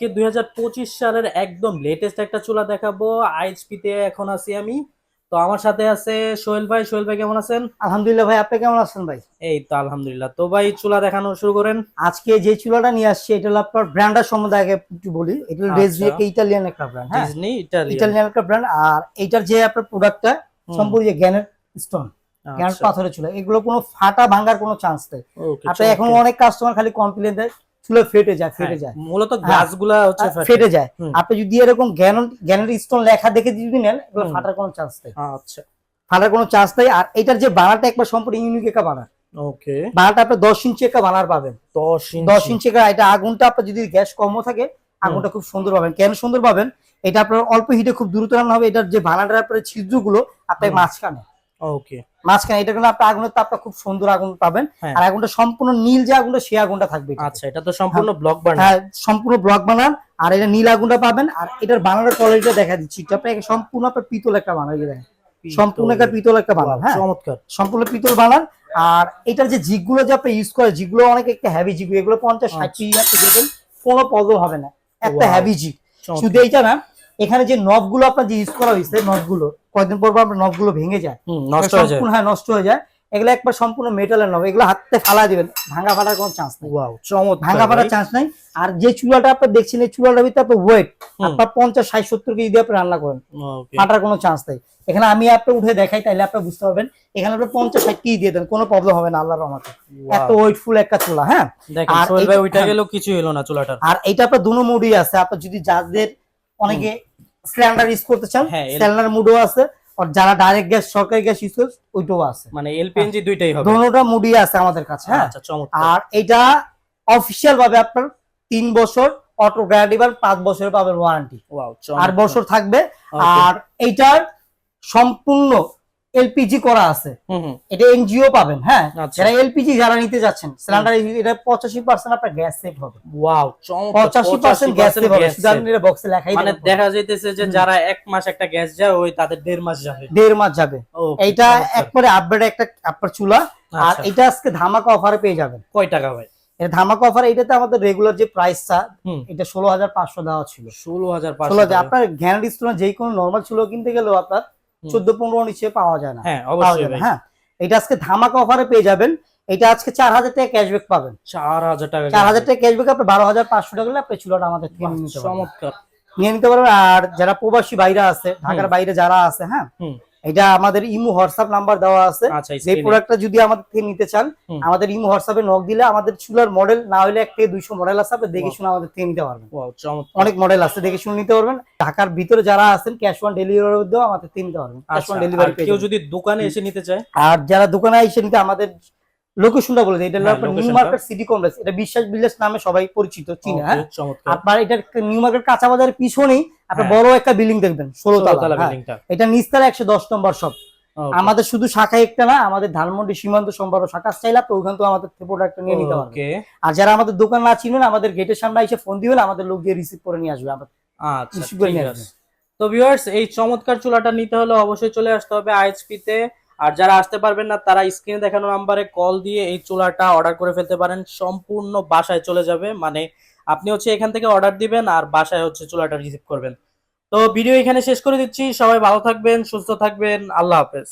আজকে দুই সালের একদম লেটেস্ট একটা চুলা দেখাবো। আইএইচপি তে এখন আছি আমি। তো আমার সাথে আছে সোহেল ভাই। সোহেল ভাই কেমন আছেন? আলহামদুলিল্লাহ ভাই আপনি কেমন আছেন ভাই? এই তো আলহামদুলিল্লাহ। তো ভাই চুলা দেখানো শুরু করেন। আজকে যে চুলাটা নিয়ে আসছে এটা হলো আপনার ব্র্যান্ডের সম্বন্ধে আগে একটু বলি। এটা হলো আচ্ছা। একটা ইটালিয়ান একটা ব্র্যান্ড হ্যাঁ? ডিজনি ইটালি ইটালিয়ান একটা ব্র্যান্ড আর এইটার যে আপনার প্রোডাক্টটা সম্পূর্ণ যে গ্যানের স্টোন গ্যানের আচ্ছা। পাথরের চুলা এগুলো কোনো ফাটা ভাঙার কোনো চান্স নেই। আপনি এখন অনেক কাস্টমার খালি কমপ্লেন দেয় ফেটে যায় ফেটে যায়। মূলত হ্যাঁ। হচ্ছে ফেটে যায়। আপনি যদি এরকম জ্ঞানের স্টোন লেখা দেখে যদি নেন এগুলো ফাটার কোনো চান্স নেই। আচ্ছা। ফাটার কোনো চান্স নেই। আর এটার যে বানাটা একবার সম্পূর্ণ ইউনিক ওকে। বানাটা আপনি দশ ইঞ্চি বানার পাবেন। দশ দশ ইঞ্চি এটা আগুনটা আপনার যদি গ্যাস কমও থাকে আগুনটা খুব সুন্দর পাবেন। কেন সুন্দর পাবেন? এটা আপনার অল্প হিটে খুব দ্রুত রান্না হবে। এটার যে ভাড়াটার আপনার ছিদ্রগুলো আপনার মাঝখানে। ওকে মাঝখানে এটা কিন্তু আপনার আগুনের তাপটা খুব সুন্দর আগুন পাবেন। হ্যাঁ। আর আগুনটা সম্পূর্ণ নীল যে আগুনটা সেই আগুনটা থাকবে আচ্ছা এটা তো সম্পূর্ণ ব্লক বার্নার হ্যাঁ সম্পূর্ণ ব্লক বানান আর এটা নীল আগুনটা পাবেন। আর এটার বানানোর কোয়ালিটিটা দেখা দিচ্ছি। এটা আপনাকে সম্পূর্ণ আপনার পিতল একটা বানান দেখেন। সম্পূর্ণ একটা পিতল একটা বানান হ্যাঁ। চমৎকার। সম্পূর্ণ পিতল বানান। আর এটার যে জিগগুলো যে আপনি ইউজ করে জিগগুলো অনেক একটা হেভি জিগ এগুলো পঞ্চাশ ষাট। কেজি আপনি দেখবেন কোনো প্রবলেম হবে না। একটা. হেভি জিগ। শুধু এইটা না এখানে যে নবগুলো আপনার যে ইউজ করা হয়েছে নবগুলো কয়েকদিন পর পর আপনার নবগুলো ভেঙে যায়। নষ্ট হয়ে যায়। সম্পূর্ণ হ্যাঁ নষ্ট হয়ে যায়। এগুলো একবার সম্পূর্ণ মেটালের নব এগুলো হাতে ফালা দিবেন ভাঙা ফাটার কোনো চান্স নেই। ওয়াও চমৎকার ভাঙা ফাটার চান্স নাই। আর যে চুলাটা আপনার দেখছেন এই চুলাটার ভিতরে আপনার ওয়েট। আপনার পঞ্চাশ ষাট সত্তর কেজি দিয়ে আপনি রান্না করেন। ফাটার কোনো চান্স নেই। এখানে আমি আপনি উঠে দেখাই তাইলে আপনি বুঝতে পারবেন। এখানে আপনি পঞ্চাশ ষাট কেজি দিয়ে দেন কোনো প্রবলেম হবে না আল্লাহর রহমতে। এত ওয়েটফুল একটা চুলা হ্যাঁ? দেখেন আর ওইটা। গেলেও কিছু হলো না চুলাটার। আর এটা আপনার দুনো মুডই আছে আপনার যদি যাদের অনেকে সিলিন্ডার ইউজ করতে চান হ্যাঁ, সিলিন্ডার মুডও আছে আর যারা ডাইরেক্ট গ্যাস সরকারি গ্যাস ইউজ করে ওইটাও আছে। মানে এলপিএনজি দুইটাই হবে। দুটোটা মুডই আছে আমাদের কাছে হ্যাঁ। আচ্ছা চমৎকার। আর এটা অফিশিয়াল ভাবে আপনার তিন বছর অটো গ্যারান্টি বা পাঁচ বছরের পাবেন ওয়ারেন্টি ওয়াও আর বছর থাকবে আর এইটার সম্পূর্ণ এলপিজি করা আছে। এটা এনজিও পাবেন হ্যাঁ? আচ্ছা। যারা এলপিজি যারা নিতে যাচ্ছেন সিলিন্ডার এটা পঁচাশি পার্সেন্ট আপনার গ্যাস সেভ হবে। ওয়াও পঁচাশি পার্সেন্ট গ্যাস সেভ হবে। শুধু এটা বক্সে লেখাই মানে দেখা যাইতেছে যে যারা এক মাস একটা গ্যাস যায় ওই তাদের দেড় মাস যাবে। দেড় মাস যাবে। এইটা একবারে আপডেট একটা আপনার চুলা। আর আচ্ছা। এটা আজকে ধামাকা অফারে পেয়ে যাবেন। কয় টাকা ভাই? এটা ধামাকা অফার এটাতে আমাদের রেগুলার যে প্রাইসটা এটা ষোলো হাজার পাঁচশো দেওয়া ছিল। ষোলো হাজার পাঁচশো আপনার গ্যারান্টি স্টোন যে কোনো নর্মাল চুলো কিনতে গেলেও আপনার। চোদ্দ পনেরো নিচে পাওয়া যায় না। হ্যাঁ অবশ্যই হ্যাঁ। এটা আজকে ধামাকা অফারে পেয়ে যাবেন। এটা আজকে চার হাজার টাকা ক্যাশব্যাক পাবেন। চার হাজার টাকা চার হাজার টাকা ক্যাশব্যাক আপনি বারো হাজার পাঁচশো টাকা আপনি চুলাটা আমাদের থেকে নিয়ে নিতে পারবেন। চমৎকার। নিয়ে নিতে পারবেন। আর যারা প্রবাসী বাইরে আছে ঢাকার বাইরে যারা আছে হ্যাঁ এটা আমাদের ইমো হোয়াটসঅ্যাপ নাম্বার দেওয়া আছে। এই যে প্রোডাক্টটা যদি আমাদের থেকে নিতে চান আমাদের ইমো হোয়াটসঅ্যাপে নক দিলে আমাদের চুলার মডেল না হলে এক থেকে দুইশো মডেল আছে আপনি দেখে শুনে আমাদের থেকে নিতে পারবেন। অনেক মডেল আছে দেখে শুনে নিতে পারবেন। ঢাকার ভিতরে যারা আছেন ক্যাশ অন ডেলিভারি মধ্যেও আমাদের থেকে নিতে পারবেন। ক্যাশ আচ্ছা, অন ডেলিভারি কেউ যদি দোকানে এসে নিতে চায়? আর যারা দোকানে এসে নিতে আমাদের লোকেশনটা বলে দিই এটা নিউ মার্কেট সিটি কমপ্লেক্স এটা বিশ্বাস বিল্ডার্স নামে সবাই পরিচিত চিনে হ্যাঁ? আপনার এটা নিউ মার্কেট কাঁচা বাজারের পিছনেই আপনার হ্যাঁ। বড় একটা বিল্ডিং দেখবেন ষোলো তলা হ্যাঁ। এটা নিচতলা একশো দশ নম্বর সব আমাদের শুধু শাখা একটা না আমাদের ধানমন্ডি সীমান্ত সম্পর্ক শাখা চাইলে আপনি ওখান থেকে আমাদের থেকে প্রোডাক্টটা নিয়ে নিতে পারবেন। আর যারা আমাদের দোকান না চিনবেন আমাদের গেটের সামনে এসে ফোন দিবেন আমাদের লোক দিয়ে রিসিভ করে নিয়ে আসবে আচ্ছা তো ভিউয়ার্স এই চমৎকার চুলাটা নিতে হলে অবশ্যই চলে আসতে হবে আইএসপি তে। আর যারা আসতে পারবেন না, তারা স্ক্রিনে দেখানো নাম্বারে কল দিয়ে এই চুলাটা অর্ডার করে ফেলতে পারেন। সম্পূর্ণ বাসায় চলে যাবে মানে আপনি হচ্ছে এখান থেকে অর্ডার দিবেন আর বাসায় হচ্ছে চুলাটা রিসিভ করবেন। তো ভিডিও এখানে শেষ করে দিচ্ছি। সবাই ভালো থাকবেন, সুস্থ থাকবেন। আল্লাহ হাফেজ।